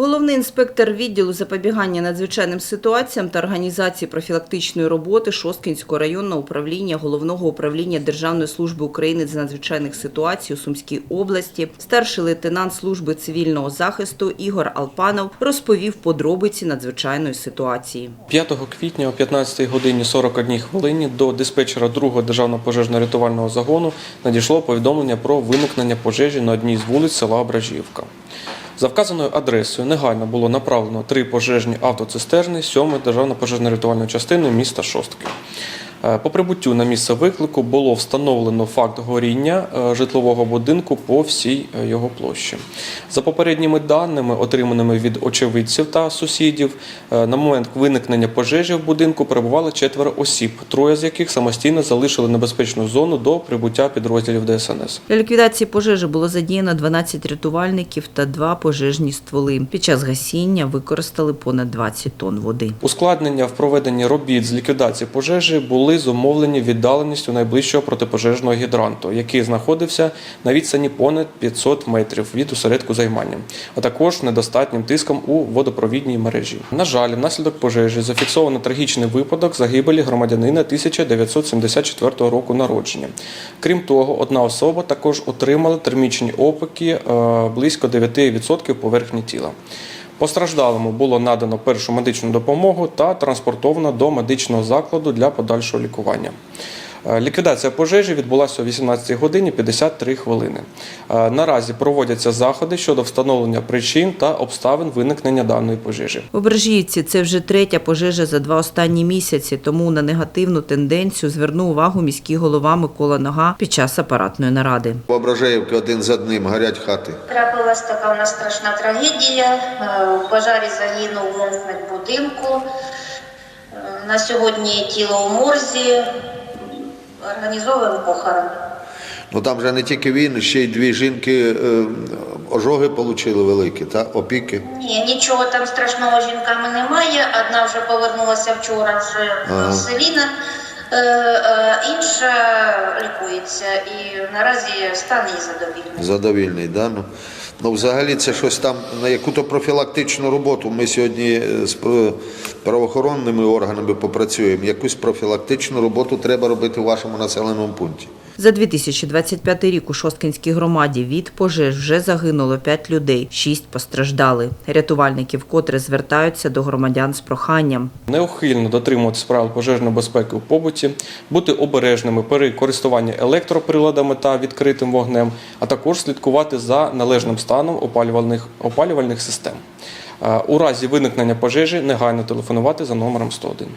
Головний інспектор відділу запобігання надзвичайним ситуаціям та організації профілактичної роботи Шосткінського районного управління Головного управління Державної служби України з надзвичайних ситуацій у Сумській області, старший лейтенант служби цивільного захисту Ігор Алпанов розповів подробиці надзвичайної ситуації. 5 квітня о 15 годині 41 хвилині до диспетчера 2-го державного пожежно-рятувального загону надійшло повідомлення про виникнення пожежі на одній з вулиць села Ображівка. За вказаною адресою негайно було направлено три пожежні автоцистерни 7-ї державно пожежно-рятувальної частини міста Шостки. Е, По прибуттю на місце виклику було встановлено факт горіння е, житлового будинку по всій е, його площі. За попередніми даними, отриманими від очевидців та сусідів, на момент виникнення пожежі в будинку перебували четверо осіб, троє з яких самостійно залишили небезпечну зону до прибуття підрозділів ДСНС. Для ліквідації пожежі було задіяно 12 рятувальників та два пожежні стволи. Під час гасіння використали понад 20 тонн води. Ускладнення в проведенні робіт з ліквідації пожежі були зумовлені віддаленістю найближчого протипожежного гідранту, який знаходився на відстані понад 500 метрів від осередку займання, а також недостатнім тиском у водопровідній мережі. На жаль, внаслідок пожежі зафіксовано трагічний випадок загибелі громадянина 1974 року народження. Крім того, одна особа також отримала термічні опіки е, близько 9% поверхні тіла. Постраждалому було надано першу медичну допомогу та транспортовано до медичного закладу для подальшого лікування. Е, Ліквідація пожежі відбулася о 18 годині 53 хвилини. Е, Наразі проводяться заходи щодо встановлення причин та обставин виникнення даної пожежі. В Ображіївці це вже третя пожежа за два останні місяці, тому на негативну тенденцію звернув увагу міський голова Микола Нога під час апаратної наради. В Ображаївки один за одним горять хати. Трапилась така у нас страшна трагедія. Е, В пожарі загинув власник будинку. Е, На сьогодні тіло у морзі. Організовуємо похорон. Ну там же не тільки він, ще й дві жінки е, ожоги отримали великі, та опіки. Ні, нічого там страшного з жінками немає. Одна вже повернулася вчора вже Ага. з Селіна, е, е, інша лікується. І наразі стан її задовільний. Задовільний, да? ну. Ну, взагалі, це щось там на яку-то профілактичну роботу. Ми сьогодні е, з про- правоохоронними органами попрацюємо. Якусь профілактичну роботу треба робити в вашому населеному пункті. За 2025 рік у Шосткинській громаді від пожеж вже загинуло 5 людей, 6 постраждали. Рятувальники вкотре звертаються до громадян з проханням. Неухильно дотримуватись правил пожежної безпеки у побуті, бути обережними при користуванні електроприладами та відкритим вогнем, а також слідкувати за належним станом опалювальних, опалювальних систем. Е, У разі виникнення пожежі негайно телефонувати за номером 101.